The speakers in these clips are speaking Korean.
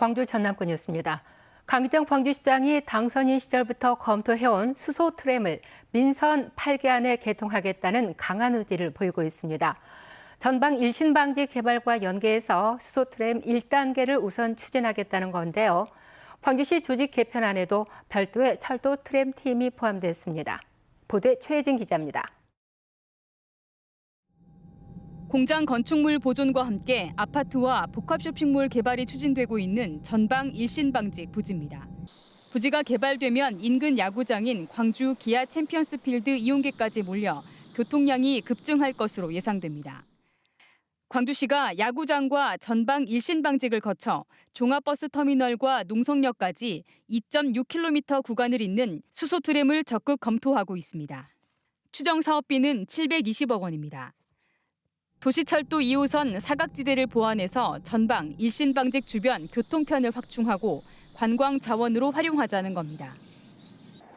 광주 전남권이었습니다. 강기정 광주시장이 당선인 시절부터 검토해온 수소 트램을 민선 8개 안에 개통하겠다는 강한 의지를 보이고 있습니다. 전방 일신방지 개발과 연계해서 수소 트램 1단계를 우선 추진하겠다는 건데요. 광주시 조직 개편안에도 별도의 철도 트램 팀이 포함됐습니다. 보도에 최혜진 기자입니다. 공장 건축물 보존과 함께 아파트와 복합 쇼핑몰 개발이 추진되고 있는 전방 일신방직 부지입니다. 부지가 개발되면 인근 야구장인 광주 기아 챔피언스 필드 이용객까지 몰려 교통량이 급증할 것으로 예상됩니다. 광주시가 야구장과 전방 일신방직을 거쳐 종합버스 터미널과 농성역까지 2.6km 구간을 잇는 수소 트램을 적극 검토하고 있습니다. 추정 사업비는 720억 원입니다. 도시철도 2호선 사각지대를 보완해서 전방 일신방직 주변 교통편을 확충하고 관광 자원으로 활용하자는 겁니다.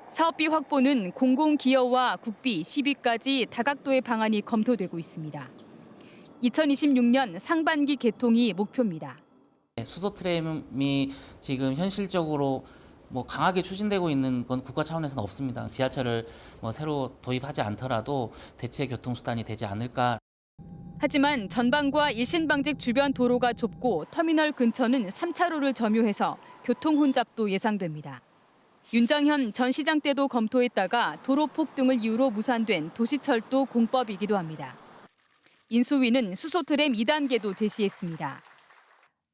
사업비 확보는 공공기여와 국비, 시비까지 다각도의 방안이 검토되고 있습니다. 2026년 상반기 개통이 목표입니다. 수소 트램이 지금 현실적으로 뭐 강하게 추진되고 있는 건 국가 차원에서는 없습니다. 지하철을 뭐 새로 도입하지 않더라도 대체 교통수단이 되지 않을까 하지만 전방과 일신방직 주변 도로가 좁고 터미널 근처는 3차로를 점유해서 교통 혼잡도 예상됩니다. 윤장현 전 시장 때도 검토했다가 도로 폭 등을 이유로 무산된 도시철도 공법이기도 합니다. 인수위는 수소트램 2단계도 제시했습니다.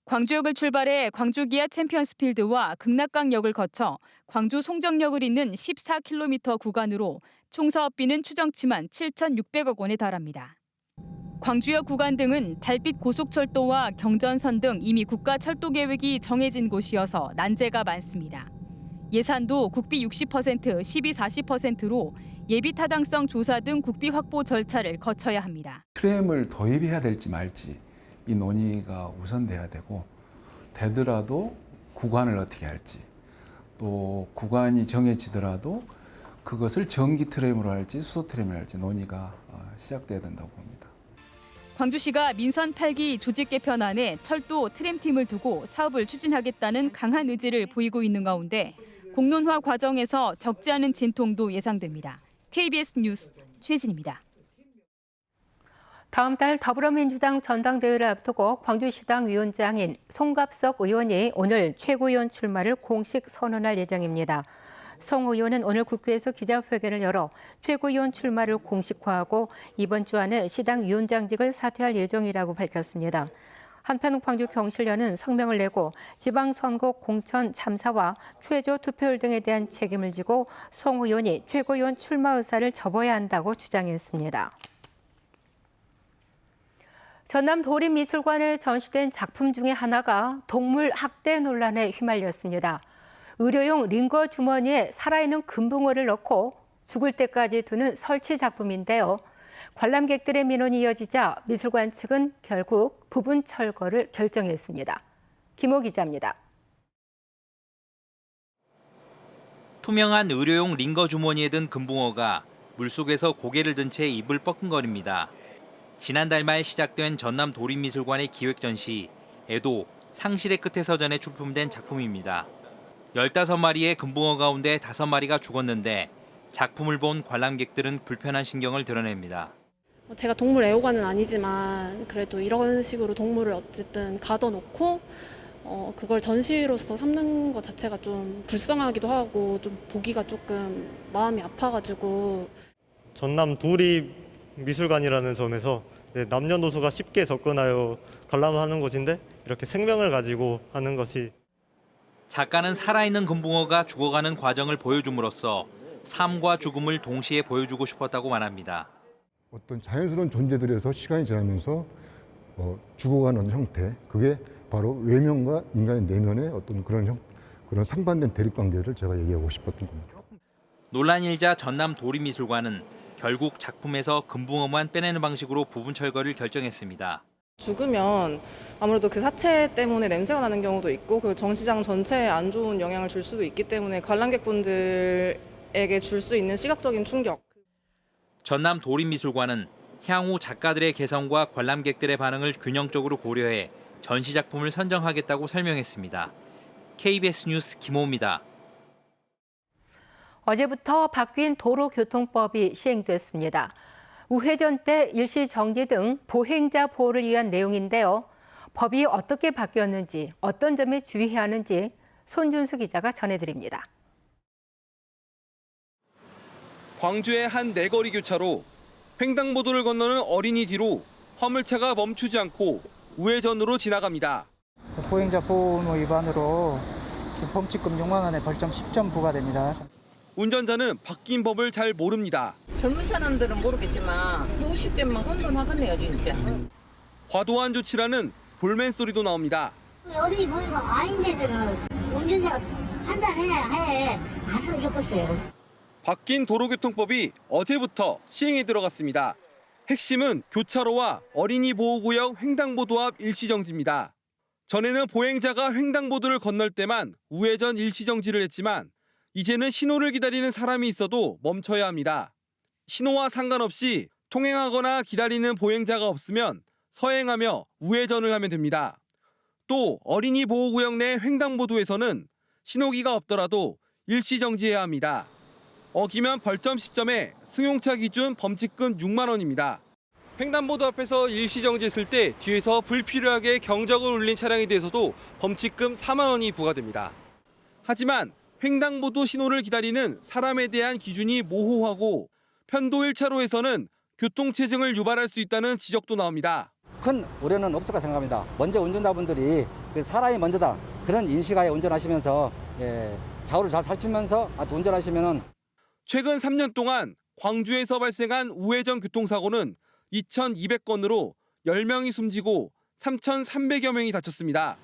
광주역을 출발해 광주 기아 챔피언스필드와 극락강역을 거쳐 광주 송정역을 잇는 14km 구간으로 총 사업비는 추정치만 7,600억 원에 달합니다. 광주역 구간 등은 달빛 고속철도와 경전선 등 이미 국가 철도 계획이 정해진 곳이어서 난제가 많습니다. 예산도 국비 60%, 시비 40%로 예비 타당성 조사 등 국비 확보 절차를 거쳐야 합니다. 트램을 도입해야 될지 말지 이 논의가 우선돼야 되고 되더라도 구간을 어떻게 할지 또 구간이 정해지더라도 그것을 전기 트램으로 할지 수소 트램으로 할지 논의가 어, 시작돼야 된다고 봅니다. 광주시가 민선 8기 조직 개편안에 철도 트램팀을 두고 사업을 추진하겠다는 강한 의지를 보이고 있는 가운데 공론화 과정에서 적지 않은 진통도 예상됩니다. KBS 뉴스 최진입니다. 다음 달 더불어민주당 전당대회를 앞두고 광주시당 위원장인 송갑석 의원이 오늘 최고위원 출마를 공식 선언할 예정입니다. 송 의원은 오늘 국회에서 기자회견을 열어 최고위원 출마를 공식화하고 이번 주 안에 시당 위원장직을 사퇴할 예정이라고 밝혔습니다. 한편 광주 경실련은 성명을 내고 지방선거 공천 참사와 최저 투표율 등에 대한 책임을 지고 송 의원이 최고위원 출마 의사를 접어야 한다고 주장했습니다. 전남 도립미술관에 전시된 작품 중에 하나가 동물 학대 논란에 휘말렸습니다. 의료용 링거 주머니에 살아있는 금붕어를 넣고 죽을 때까지 두는 설치 작품인데요. 관람객들의 민원이 이어지자 미술관 측은 결국 부분 철거를 결정했습니다. 김호 기자입니다. 투명한 의료용 링거 주머니에 든 금붕어가 물속에서 고개를 든 채 입을 뻐끔거립니다. 지난달 말 시작된 전남 도립미술관의 기획 전시 에도 상실의 끝에 서전에 출품된 작품입니다. 15마리의 금붕어 가운데 5마리가 죽었는데 작품을 본 관람객들은 불편한 신경을 드러냅니다. 뭐 제가 동물 애호가는 아니지만 그래도 이런 식으로 동물을 어쨌든 가둬놓고 어, 그걸 전시로서 삼는 것 자체가 좀 불쌍하기도 하고 좀 보기가 조금 마음이 아파가지고 전남 도립 미술관이라는 점에서 네, 남녀노소가 쉽게 접근하여 관람하는 곳인데 이렇게 생명을 가지고 하는 것이 작가는 살아있는 금붕어가 죽어가는 과정을 보여줌으로써 삶과 죽음을 동시에 보여주고 싶었다고 말합니다. 어떤 자연스러운 존재들에서 시간이 지나면서 어, 죽어가는 형태 그게 바로 외면과 인간의 내면의 어떤 그런 형 그런 상반된 대립 관계를 제가 얘기하고 싶었던 겁니다. 논란 일자 전남 도립미술관은 결국 작품에서 금붕어만 빼내는 방식으로 부분 철거를 결정했습니다. 죽으면 아무래도 그 사체 때문에 냄새가 나는 경우도 있고 그 전시장 전체에 안 좋은 영향을 줄 수도 있기 때문에 관람객분들에게 줄 수 있는 시각적인 충격 전남 도립미술관은 향후 작가들의 개성과 관람객들의 반응을 균형적으로 고려해 전시 작품을 선정하겠다고 설명했습니다. KBS 뉴스 김호입니다. 어제부터 바뀐 도로교통법이 시행됐습니다. 우회전 때 일시 정지 등 보행자 보호를 위한 내용인데요. 법이 어떻게 바뀌었는지, 어떤 점에 주의해야 하는지 손준수 기자가 전해드립니다. 광주의 한 내거리 교차로 횡단보도를 건너는 어린이 뒤로 화물차가 멈추지 않고 우회전으로 지나갑니다. 보행자 보호의무 위반으로 범칙금 6만 원의 벌점 10점 부과됩니다. 운전자는 바뀐 법을 잘 모릅니다. 젊은 사람들은 모르겠지만 50대만 혼돈하겠네요 진짜. 과도한 조치라는 볼멘 소리도 나옵니다. 어린이 보이고 아닌데들은 운전자가 판단해야 해. 갔으면 좋겠어요. 바뀐 도로교통법이 어제부터 시행에 들어갔습니다. 핵심은 교차로와 어린이 보호구역 횡단보도 앞 일시정지입니다. 전에는 보행자가 횡단보도를 건널 때만 우회전 일시정지를 했지만 이제는 신호를 기다리는 사람이 있어도 멈춰야 합니다. 신호와 상관없이 통행하거나 기다리는 보행자가 없으면 서행하며 우회전을 하면 됩니다. 또 어린이 보호구역 내 횡단보도에서는 신호기가 없더라도 일시 정지해야 합니다. 어기면 벌점 10점에 승용차 기준 범칙금 6만 원입니다. 횡단보도 앞에서 일시 정지했을 때 뒤에서 불필요하게 경적을 울린 차량에 대해서도 범칙금 4만 원이 부과됩니다. 하지만 횡단보도 신호를 기다리는 사람에 대한 기준이 모호하고 편도 1차로에서는 교통체증을 유발할 수 있다는 지적도 나옵니다. 큰 우려는 없을 까 생각합니다. 먼저 운전자분들이 그 사람이 먼저다 그런 인식하에 운전하시면서 예, 좌우를 잘 살피면서 운전하시면은 최근 3년 동안 광주에서 발생한 우회전 교통사고는 2,200건으로 10명이 숨지고 3,300여 명이 다쳤습니다.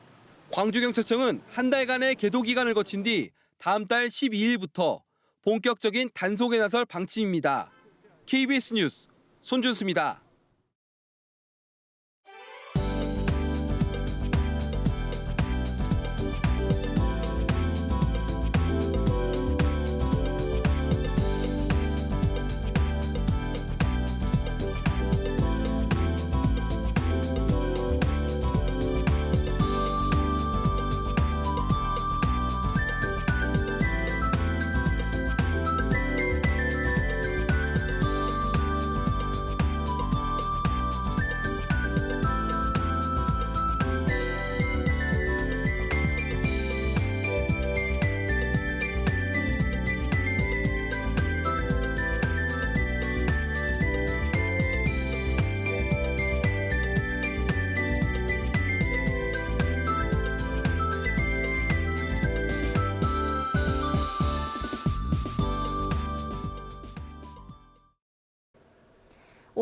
광주경찰청은 한 달간의 계도 기간을 거친 뒤 다음 달 12일부터 본격적인 단속에 나설 방침입니다. KBS 뉴스 손준수입니다.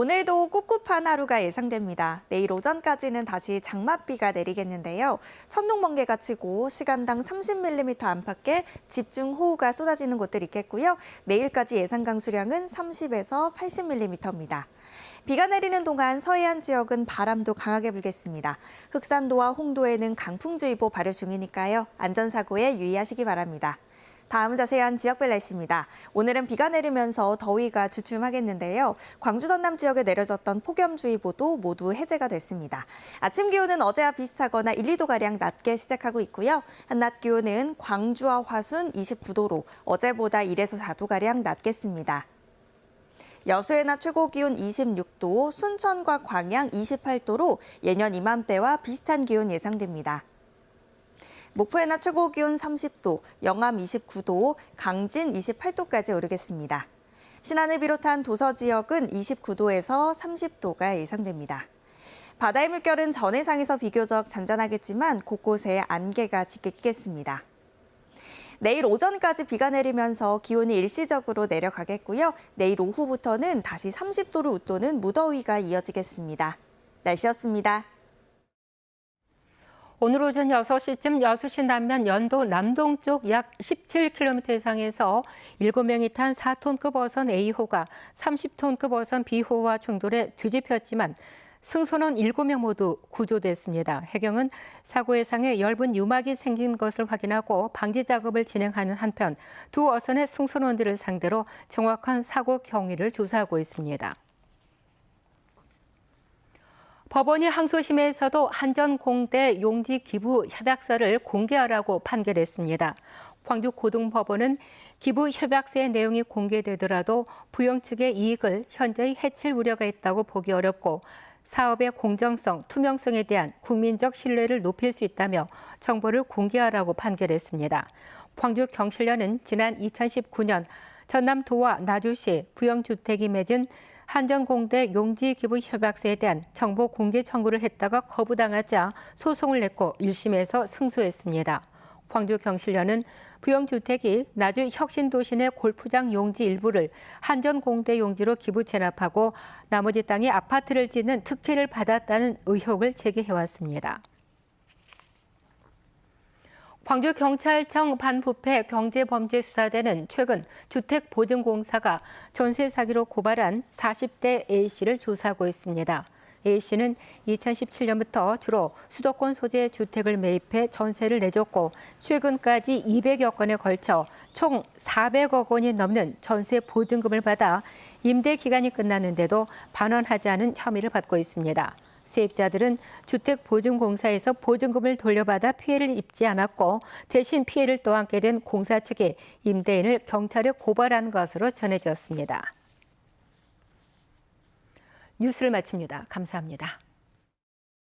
오늘도 꿉꿉한 하루가 예상됩니다. 내일 오전까지는 다시 장맛비가 내리겠는데요. 천둥 번개가 치고 시간당 30mm 안팎의 집중 호우가 쏟아지는 곳들 있겠고요. 내일까지 예상 강수량은 30에서 80mm입니다. 비가 내리는 동안 서해안 지역은 바람도 강하게 불겠습니다. 흑산도와 홍도에는 강풍주의보 발효 중이니까요. 안전사고에 유의하시기 바랍니다. 다음 자세한 지역별 날씨입니다. 오늘은 비가 내리면서 더위가 주춤하겠는데요. 광주 전남 지역에 내려졌던 폭염주의보도 모두 해제가 됐습니다. 아침 기온은 어제와 비슷하거나 1, 2도가량 낮게 시작하고 있고요. 한낮 기온은 광주와 화순 29도로 어제보다 1에서 4도가량 낮겠습니다. 여수의 낮 최고 기온 26도, 순천과 광양 28도로 예년 이맘때와 비슷한 기온 예상됩니다. 목포의 낮 최고 기온 30도, 영암 29도, 강진 28도까지 오르겠습니다. 신안을 비롯한 도서 지역은 29도에서 30도가 예상됩니다. 바다의 물결은 전 해상에서 비교적 잔잔하겠지만 곳곳에 안개가 짙게 끼겠습니다. 내일 오전까지 비가 내리면서 기온이 일시적으로 내려가겠고요. 내일 오후부터는 다시 30도를 웃도는 무더위가 이어지겠습니다. 날씨였습니다. 오늘 오전 6시쯤 여수시 남면 연도 남동쪽 약 17km 해상에서 7명이 탄 4톤급 어선 A호가 30톤급 어선 B호와 충돌해 뒤집혔지만 승선원 7명 모두 구조됐습니다. 해경은 사고 해상에 엷은 유막이 생긴 것을 확인하고 방지 작업을 진행하는 한편 두 어선의 승선원들을 상대로 정확한 사고 경위를 조사하고 있습니다. 법원이 항소심에서도 한전공대 용지 기부 협약서를 공개하라고 판결했습니다. 광주고등법원은 기부 협약서의 내용이 공개되더라도 부영 측의 이익을 현저히 해칠 우려가 있다고 보기 어렵고 사업의 공정성, 투명성에 대한 국민적 신뢰를 높일 수 있다며 정보를 공개하라고 판결했습니다. 광주경실련은 지난 2019년 전남 도와 나주시 부영주택이 맺은 한전공대 용지 기부 협약서에 대한 정보 공개 청구를 했다가 거부당하자 소송을 냈고 1심에서 승소했습니다. 광주경실련은 부영주택이 나주 혁신도시 내 골프장 용지 일부를 한전공대 용지로 기부 체납하고 나머지 땅에 아파트를 짓는 특혜를 받았다는 의혹을 제기해왔습니다. 광주경찰청 반부패 경제범죄수사대는 최근 주택보증공사가 전세 사기로 고발한 40대 A씨를 조사하고 있습니다. A씨는 2017년부터 주로 수도권 소재 주택을 매입해 전세를 내줬고 최근까지 200여 건에 걸쳐 총 400억 원이 넘는 전세 보증금을 받아 임대 기간이 끝났는데도 반환하지 않은 혐의를 받고 있습니다. 세입자들은 주택보증공사에서 보증금을 돌려받아 피해를 입지 않았고 대신 피해를 떠안게 된 공사 측이 임대인을 경찰에 고발한 것으로 전해졌습니다. 뉴스를 마칩니다. 감사합니다.